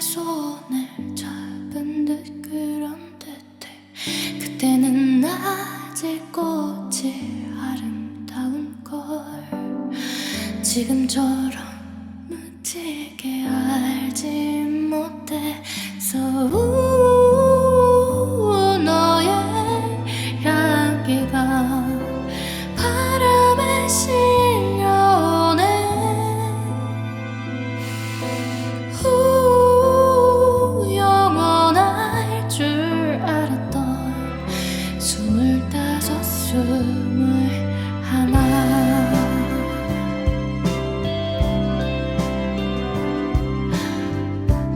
손을 잡은 듯 그런 듯해 그때는 아직 꽃이 아름다운 걸. 지금처럼 스물 하나.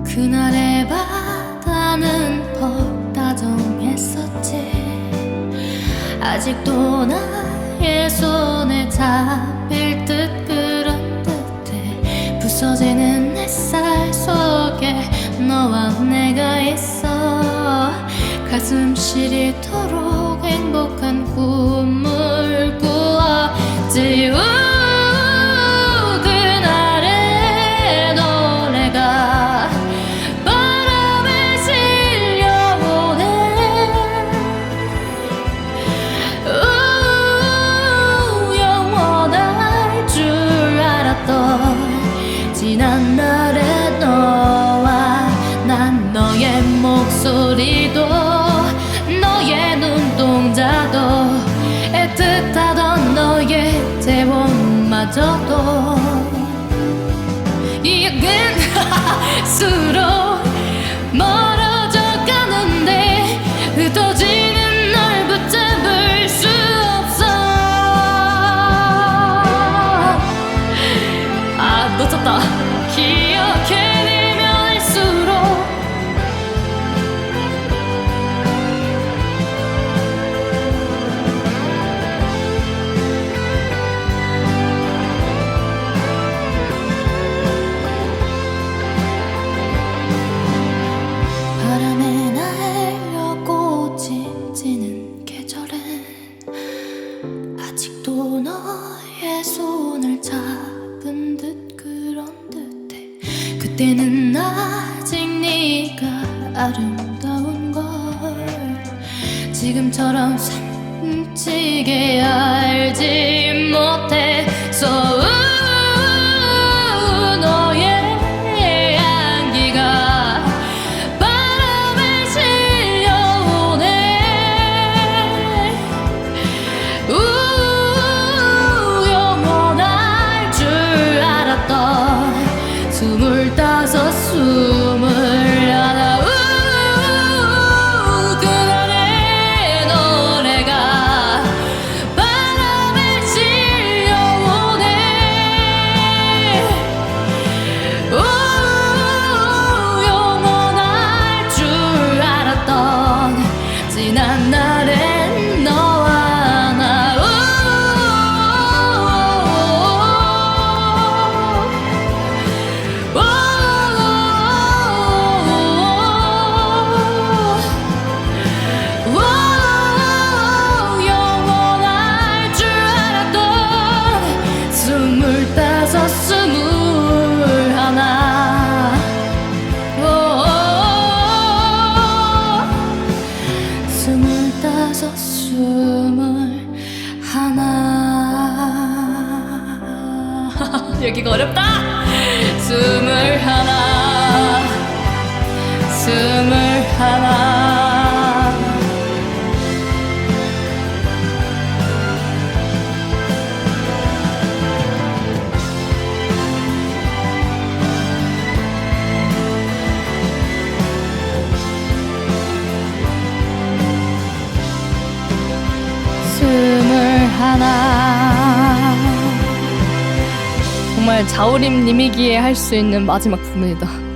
그날의 바다는 퍽 다정했었지. 아직도 나의 손에 잡힐 듯 그런 듯해 부서지는 햇살 속에 너와 내가 있어 가슴 시리도록 행복한 꿈을 꾸었지 우, 그날의 노래가 바람에 실려오네. 우, 영원할 줄 알았던 지난 날의 너 애틋하던 너의 대본마저도 이은 수록 그때는 아직 네가 아름다운 걸 지금처럼 숨지게 알지 여기가 어렵다. 스물 하나 스물 하나. 스물 하나 정말 자우림 님이기에 할 수 있는 마지막 부분이다